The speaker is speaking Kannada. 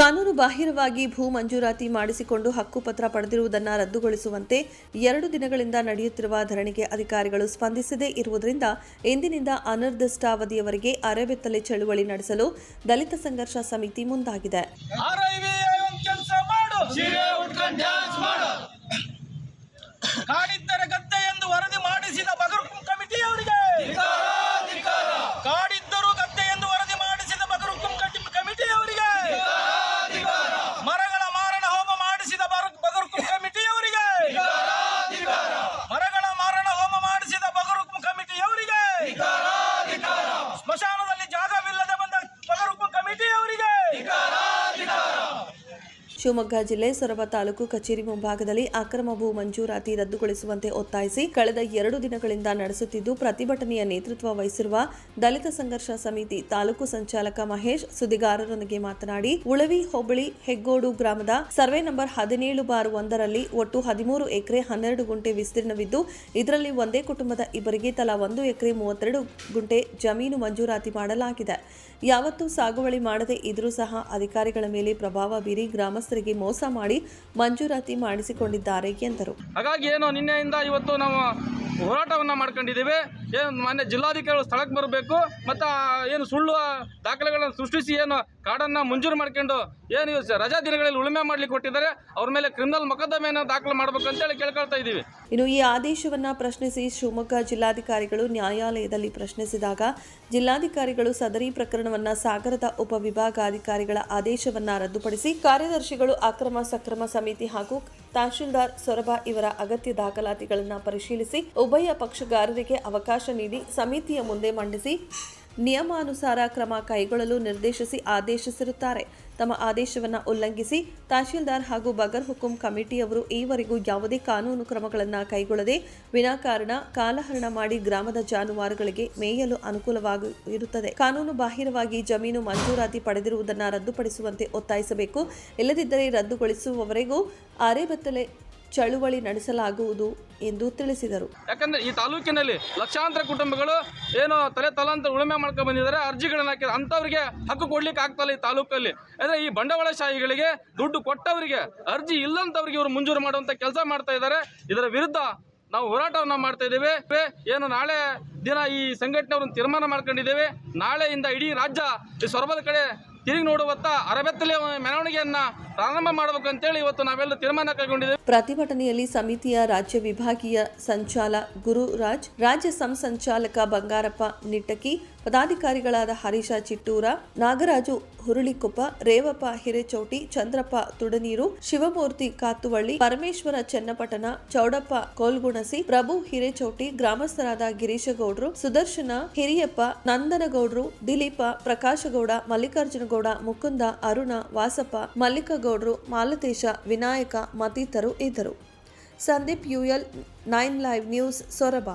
ಕಾನೂನು ಬಾಹಿರವಾಗಿ ಭೂ ಮಂಜೂರಾತಿ ಮಾಡಿಸಿಕೊಂಡು ಹಕ್ಕುಪತ್ರ ಪಡೆದಿರುವುದನ್ನು ರದ್ದುಗೊಳಿಸುವಂತೆ ಎರಡು ದಿನಗಳಿಂದ ನಡೆಯುತ್ತಿರುವ ಧರಣಿಗೆ ಅಧಿಕಾರಿಗಳು ಸ್ಪಂದಿಸದೇ ಇರುವುದರಿಂದ ಇಂದಿನಿಂದ ಅನಿರ್ದಿಷ್ಟಾವಧಿಯವರೆಗೆ ಅರೆಬೆತ್ತಲೆ ಚಳುವಳಿ ನಡೆಸಲು ದಲಿತ ಸಂಘರ್ಷ ಸಮಿತಿ ಮುಂದಾಗಿದೆ. Hey, ಶಿವಮೊಗ್ಗ ಜಿಲ್ಲೆ ಸೊರಬ ತಾಲೂಕು ಕಚೇರಿ ಮುಂಭಾಗದಲ್ಲಿ ಅಕ್ರಮ ಭೂ ಮಂಜೂರಾತಿ ರದ್ದುಗೊಳಿಸುವಂತೆ ಒತ್ತಾಯಿಸಿ ಕಳೆದ ಎರಡು ದಿನಗಳಿಂದ ನಡೆಸುತ್ತಿದ್ದು ಪ್ರತಿಭಟನೆಯ ನೇತೃತ್ವ ವಹಿಸಿರುವ ದಲಿತ ಸಂಘರ್ಷ ಸಮಿತಿ ತಾಲೂಕು ಸಂಚಾಲಕ ಮಹೇಶ್ ಸುದ್ದಿಗಾರರೊಂದಿಗೆ ಮಾತನಾಡಿ, ಉಳವಿ ಹೋಬಳಿ ಹೆಗ್ಗೋಡು ಗ್ರಾಮದ ಸರ್ವೆ ನಂಬರ್ ಹದಿನೇಳು ಬಾರ್ ಒಂದರಲ್ಲಿ ಒಟ್ಟು ಹದಿಮೂರು ಎಕರೆ ಹನ್ನೆರಡು ಗುಂಟೆ ವಿಸ್ತೀರ್ಣವಿದ್ದು, ಇದರಲ್ಲಿ ಒಂದೇ ಕುಟುಂಬದ ಇಬ್ಬರಿಗೆ ತಲಾ ಒಂದು ಎಕರೆ ಮೂವತ್ತೆರಡು ಗುಂಟೆ ಜಮೀನು ಮಂಜೂರಾತಿ ಮಾಡಲಾಗಿದೆ. ಯಾವತ್ತೂ ಸಾಗುವಳಿ ಮಾಡದೇ ಇದ್ರೂ ಸಹ ಅಧಿಕಾರಿಗಳ ಮೇಲೆ ಪ್ರಭಾವ ಬೀರಿ ಗ್ರಾಮಸ್ಥರಿಗೆ ಮೋಸ ಮಾಡಿ ಮಂಜೂರಾತಿ ಮಾಡಿಸಿಕೊಂಡಿದ್ದಾರೆ ಎಂದರು. ಹಾಗಾಗಿ ಏನು ನಿನ್ನೆಯಿಂದ ಇವತ್ತು ನಾವು ಹೋರಾಟವನ್ನು ಮಾಡ್ಕೊಂಡಿದ್ದೀವಿ. ಏನು ಮಾನ್ಯ ಜಿಲ್ಲಾಧಿಕಾರಿಗಳು ಸ್ಥಳಕ್ಕೆ ಬರಬೇಕು, ಮತ್ತು ಏನು ಸುಳ್ಳು ದಾಖಲೆಗಳನ್ನು ಸೃಷ್ಟಿಸಿ ಏನು ಕಾಡನ್ನು ಮಂಜೂರು ಮಾಡ್ಕೊಂಡು ಏನು ರಜಾ ದಿನಗಳಲ್ಲಿ ಉಳುಮೆ ಮಾಡ್ಲಿಕ್ಕೆ ಕೊಟ್ಟಿದ್ದಾರೆ, ಅವ್ರ ಮೇಲೆ ಕ್ರಿಮಿನಲ್ ಮೊಕದ್ದಮೆಯನ್ನು ದಾಖಲು ಮಾಡಬೇಕು ಅಂತೇಳಿ ಕೇಳ್ಕೊಳ್ತಾ ಇದ್ದೀವಿ ಇನ್ನು ಈ ಆದೇಶವನ್ನ ಪ್ರಶ್ನಿಸಿ ಶಿವಮೊಗ್ಗ ಜಿಲ್ಲಾಧಿಕಾರಿಗಳು ನ್ಯಾಯಾಲಯದಲ್ಲಿ ಪ್ರಶ್ನಿಸಿದಾಗ ಜಿಲ್ಲಾಧಿಕಾರಿಗಳು ಸದರಿ ಪ್ರಕರಣವನ್ನ ಸಾಗರದ ಉಪವಿಭಾಗಾಧಿಕಾರಿಗಳ ಆದೇಶವನ್ನ ರದ್ದುಪಡಿಸಿ ಕಾರ್ಯದರ್ಶಿಗಳು ಅಕ್ರಮ ಸಕ್ರಮ ಸಮಿತಿ ಹಾಗೂ ತಹಶೀಲ್ದಾರ್ ಸೊರಬ ಇವರ ಅಗತ್ಯ ದಾಖಲಾತಿಗಳನ್ನು ಪರಿಶೀಲಿಸಿ ಉಭಯ ಪಕ್ಷಗಾರರಿಗೆ ಅವಕಾಶ ನೀಡಿ ಸಮಿತಿಯ ಮುಂದೆ ಮಂಡಿಸಿ ನಿಯಮಾನುಸಾರ ಕ್ರಮ ಕೈಗೊಳ್ಳಲು ನಿರ್ದೇಶಿಸಿ ಆದೇಶಿಸಿರುತ್ತಾರೆ. ತಮ್ಮ ಆದೇಶವನ್ನು ಉಲ್ಲಂಘಿಸಿ ತಹಶೀಲ್ದಾರ್ ಹಾಗೂ ಬಗರ್ ಹುಕುಂ ಕಮಿಟಿಯವರು ಈವರೆಗೂ ಯಾವುದೇ ಕಾನೂನು ಕ್ರಮಗಳನ್ನು ಕೈಗೊಳ್ಳದೆ ವಿನಾಕಾರಣ, ಕಾಲಹರಣ ಮಾಡಿ ಗ್ರಾಮದ ಜಾನುವಾರುಗಳಿಗೆ ಮೇಯಲು ಅನುಕೂಲವಾಗಿರುತ್ತದೆ. ಕಾನೂನು ಬಾಹಿರವಾಗಿ ಜಮೀನು ಮಂಜೂರಾತಿ ಪಡೆದಿರುವುದನ್ನು ರದ್ದುಪಡಿಸುವಂತೆ ಒತ್ತಾಯಿಸಬೇಕು. ಇಲ್ಲದಿದ್ದರೆ ರದ್ದುಗೊಳಿಸುವವರೆಗೂ ಅರೆಬೆತ್ತಲೆ ಚಳುವಳಿ ನಡೆಸಲಾಗುವುದು ಎಂದು ತಿಳಿಸಿದರು. ಯಾಕಂದ್ರೆ ಈ ತಾಲೂಕಿನಲ್ಲಿ ಲಕ್ಷಾಂತರ ಕುಟುಂಬಗಳು ಏನು ತಲೆ ತಲಾಂತರ ಉಳುಮೆ ಮಾಡ್ಕೊಂಡು ಬಂದಿದ್ದಾರೆ, ಅರ್ಜಿಗಳನ್ನ ಹಾಕಿದ್ರೆ ಅಂಥವ್ರಿಗೆ ಹಕ್ಕು ಕೊಡ್ಲಿಕ್ಕೆ ಆಗ್ತಲ್ಲ ಈ ತಾಲೂಕಲ್ಲಿ. ಅಂದ್ರೆ ಈ ಬಂಡವಾಳಶಾಹಿಗಳಿಗೆ ದುಡ್ಡು ಕೊಟ್ಟವರಿಗೆ, ಅರ್ಜಿ ಇಲ್ಲಂತವ್ರಿಗೆ ಇವರು ಮಂಜೂರು ಮಾಡುವಂತ ಕೆಲಸ ಮಾಡ್ತಾ ಇದ್ದಾರೆ. ಇದರ ವಿರುದ್ಧ ನಾವು ಹೋರಾಟವನ್ನ ಮಾಡ್ತಾ ಇದ್ದೇವೆ. ಏನು ನಾಳೆ ದಿನ ಈ ಸಂಘಟನೆಯವ್ರನ್ನ ತೀರ್ಮಾನ ಮಾಡ್ಕೊಂಡಿದ್ದೇವೆ. ನಾಳೆಯಿಂದ ಇಡೀ ರಾಜ್ಯ ಈ ಸೊರಬದ ಕಡೆ ತಿರುಗಿ ನೋಡುವತ್ತ ಅರಬೆತ್ತಲೆ ಮೆರವಣಿಗೆಯನ್ನ ಪ್ರಾರಂಭ ಅಂತೇಳಿ ಇವತ್ತು ನಾವೆಲ್ಲ ತೀರ್ಮಾನ ಕೈಗೊಂಡಿದ್ದೇವೆ. ಪ್ರತಿಭಟನೆಯಲ್ಲಿ ಸಮಿತಿಯ ರಾಜ್ಯ ವಿಭಾಗೀಯ ಸಂಚಾಲ ಗುರುರಾಜ್, ರಾಜ್ಯ ಸಂಸಂಚಾಲಕ ಬಂಗಾರಪ್ಪ ನಿಟ್ಟಕಿ ಪದಾಧಿಕಾರಿಗಳಾದ ಹರೀಶ ಚಿಟ್ಟೂರ, ನಾಗರಾಜು ಹುರುಳಿಕೊಪ್ಪ, ರೇವಪ್ಪ ಹಿರೇಚೌಟಿ, ಚಂದ್ರಪ್ಪ ತುಡನೀರು, ಶಿವಮೂರ್ತಿ ಕಾತುವಳ್ಳಿ, ಪರಮೇಶ್ವರ ಚೆನ್ನಪಟ್ಟಣ, ಚೌಡಪ್ಪ ಕೋಲ್ಗುಣಸಿ, ಪ್ರಭು ಹಿರೇಚೌಟಿ, ಗ್ರಾಮಸ್ಥರಾದ ಗಿರೀಶಗೌಡ್ರು, ಸುದರ್ಶನ ಹಿರಿಯಪ್ಪ, ನಂದನಗೌಡ್ರು, ದಿಲೀಪ ಪ್ರಕಾಶಗೌಡ, ಮಲ್ಲಿಕಾರ್ಜುನಗೌಡ, ಮುಕುಂದ ಅರುಣ, ವಾಸಪ್ಪ ಮಲ್ಲಿಕಗೌಡ್ರು ಮಾಲತೇಶ ವಿನಾಯಕ ಮತ್ತಿತರರು ಇದ್ದರು. Sandeep UL nine live news Sorab.